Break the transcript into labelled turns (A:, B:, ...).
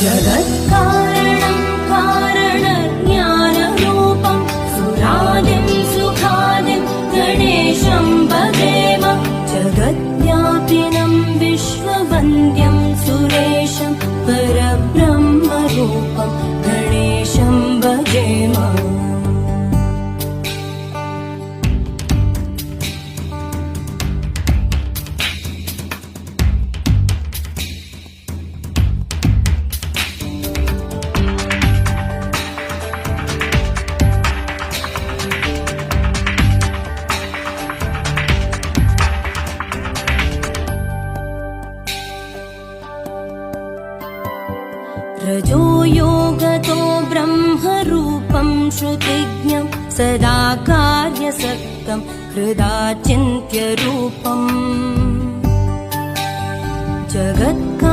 A: जगत्कारणं कारणज्ञानरूपं सुरादिं सुखादिं गणेशं भजेम जगद्व्यापिनं विश्ववन्द्यं सुरेशं रजो योगतो ब्रह्मरूपं श्रुतिज्ञं सदा कार्यसक्तं हृदा चिन्त्यरूपम् जगत्